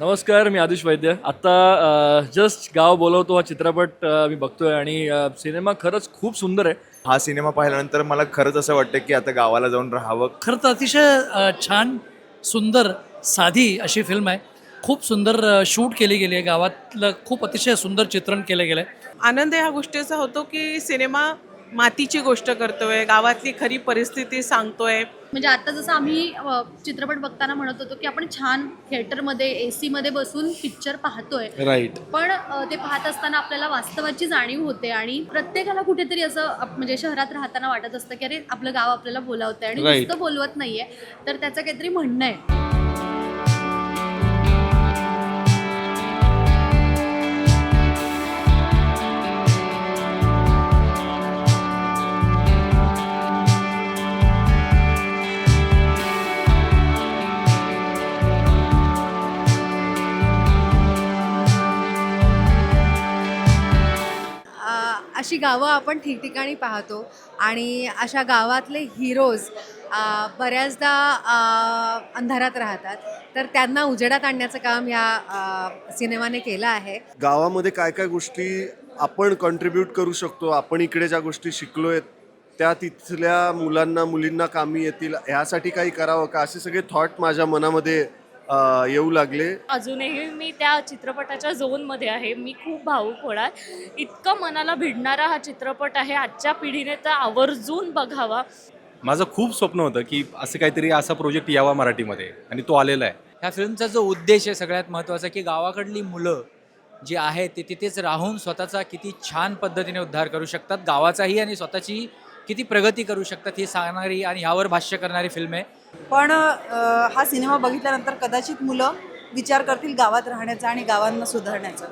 नमस्कार मी आदिश वैद्य. आत्ता जस्ट गाव बोलवतो हा चित्रपट मी बघतोय आणि सिनेमा खरंच खूप सुंदर आहे. हा सिनेमा पाहिल्यानंतर मला खरंच असं वाटतं की आता गावाला जाऊन राहावं. खरं तर अतिशय अ, छान सुंदर साधी अशी फिल्म आहे. खूप सुंदर अ, शूट केली गेली आहे. गावातलं खूप अतिशय सुंदर चित्रण केलं गेलं आहे आनंद ह्या गोष्टीचा होतो की सिनेमा मातीची गोष्ट करतोय गावातली खरी परिस्थिती सांगतोय. म्हणजे आता जसं आम्ही चित्रपट बघताना म्हणत होतो की आपण छान थिएटरमध्ये ए सीमध्ये बसून पिक्चर पाहतोय. राईट पण ते पाहत असताना आपल्याला वास्तवाची जाणीव होते आणि प्रत्येकाला कुठेतरी असं म्हणजे शहरात राहताना वाटत असतं की अरे आपलं गाव आपल्याला बोलावतंय आणि Right. नुसतं बोलवत नाहीये. तर त्याचं काहीतरी म्हणणं आहे. गावं आपण ठिकठिकाणी पाहतो आणि अशा गावातले हिरोज बऱ्याचदा अंधारात राहतात. तर त्यांना उजेडात आणण्याचं काम या सिनेमाने केलं आहे. गावामध्ये काय काय गोष्टी आपण कॉन्ट्रीब्यूट करू शकतो आपण इकडे ज्या गोष्टी शिकलो आहेत त्या तिथल्या मुलांना मुलींना कामी येतील ह्यासाठी काही करावं का? असे सगळे थॉट माझ्या मनामध्ये येऊ लागले. अजूनही मी त्या चित्रपटाच्या झोनमध्ये आहे. मी खूप भावूक होणार. इतकं मनाला भिडणारा हा चित्रपट आहे. आजच्या पिढीने तर आवर्जून बघावा. माझं खूप स्वप्न होतं की असं काहीतरी असा प्रोजेक्ट यावा मराठीमध्ये. आणि तो आलेला आहे. ह्या फिल्मचा जो उद्देश आहे सगळ्यात महत्त्वाचा की गावाकडली मुलं जी आहेत ते तिथेच राहून स्वतःचा किती छान पद्धतीने उद्धार करू शकतात. गावाचाही आणि स्वतःची किती प्रगती करू शकतात ही सांगणारी आणि ह्यावर भाष्य करणारी फिल्म आहे. पण हा सिनेमा बघितल्यानंतर कदाचित मुलं विचार करतील गावात राहण्याचा आणि गावांना सुधारण्याचा.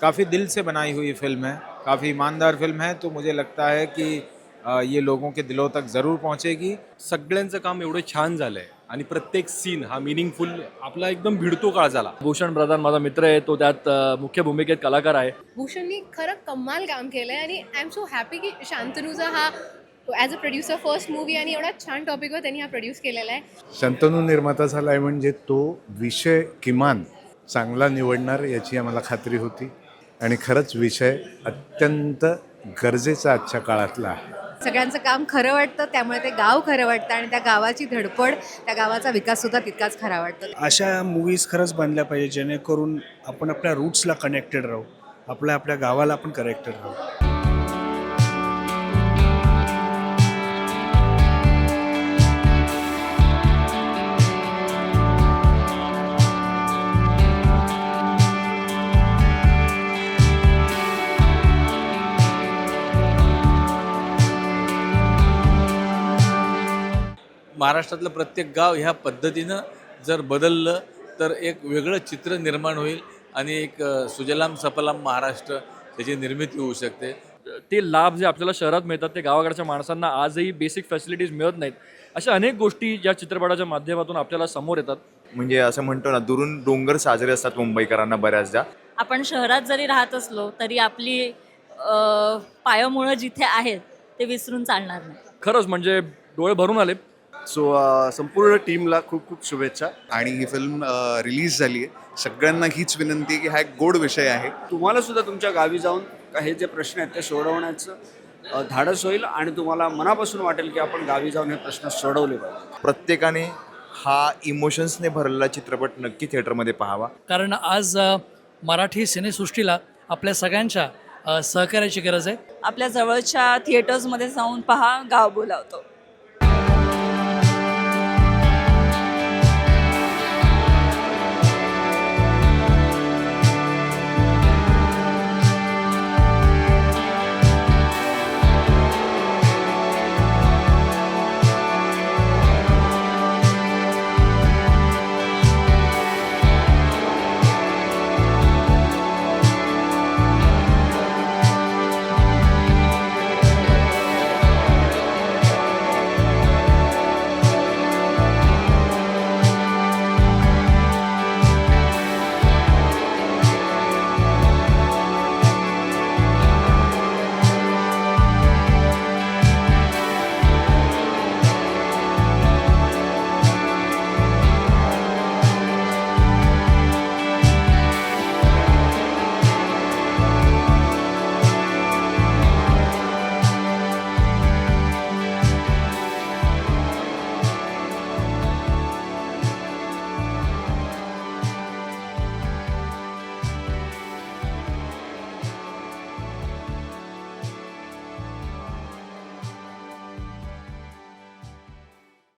काफ़ी दिल से बनाई हुई फिल्म है काफ़ी ईमानदार फिल्म है तो मुझे लगता है कि ये लोगों के दिलों तक ज़रूर पहुंचेगी। सगळ्यांचं काम एवढं छान झालंय आणि प्रत्येक सीन हा मिनिंगफुल आपला एकदम भिडतो काळ झाला. भूषण प्रधान माझा मित्र आहे तो त्यात मुख्य भूमिकेत कलाकार आहे. भूषणनी खरं कमाल काम केलं आहे आणि आय एम सो हॅपी की शांतनूचा हा as a producer first movie आणि एवढा छान टॉपिकवर त्यांनी हा प्रोड्यूस केलेला आहे. शंतनू निर्माता झाला आहे म्हणजे तो विषय किमान चांगला निवडणार याची आम्हाला खात्री होती. आणि खरंच विषय अत्यंत गरजेचा आजच्या काळातला आहे. सगळ्यांचं काम खरं वाटतं त्यामुळे ते गाव खरं वाटतं आणि त्या गावाची धडपड त्या गावाचा विकास सुद्धा तितकाच खरा वाटतो. अशा मूवीज खरंच बनल्या पाहिजे जेणेकरून आपण आपल्या रूट्सला कनेक्टेड राहू आपल्या आपल्या गावाला आपण कनेक्टेड राहू. महाराष्ट्रातलं प्रत्येक गाव ह्या पद्धतीनं जर बदललं तर एक वेगळं चित्र निर्माण होईल आणि एक सुजलाम सफलाम महाराष्ट्र त्याची निर्मिती होऊ शकते. ते लाभ जे आपल्याला शहरात मिळतात ते गावाकडच्या माणसांना आजही बेसिक फॅसिलिटीज मिळत नाहीत. अशा अनेक गोष्टी या चित्रपटाच्या माध्यमातून आपल्याला समोर येतात. म्हणजे असं म्हणतो ना दुरून डोंगर साजरे असतात मुंबईकरांना बऱ्याचदा. आपण शहरात जरी राहत असलो तरी आपली पायमुळं जिथे आहेत ते विसरून चालणार नाही. खरंच म्हणजे डोळे भरून आले. सो संपूर्ण टीमला खूप खूप शुभेच्छा. आणि ही फिल्म रिलीज झाली आहे. सगळ्यांना हीच विनंती आहे की हा एक गोड विषय आहे. तुम्हाला सुद्धा तुमच्या गावी जाऊन हे जे प्रश्न आहेत ते सोडवण्याचं धाडस होईल आणि तुम्हाला मनापासून वाटेल की आपण गावी जाऊन हे प्रश्न सोडवले पाहिजे प्रत्येकाने हा इमोशन्सने भरलेला चित्रपट नक्की थिएटरमध्ये पाहावा. कारण आज मराठी सिनेसृष्टीला आपल्या सगळ्यांच्या सहकार्याची गरज आहे. आपल्या जवळच्या थिएटर्समध्ये जाऊन पहा गाव बोलावतो.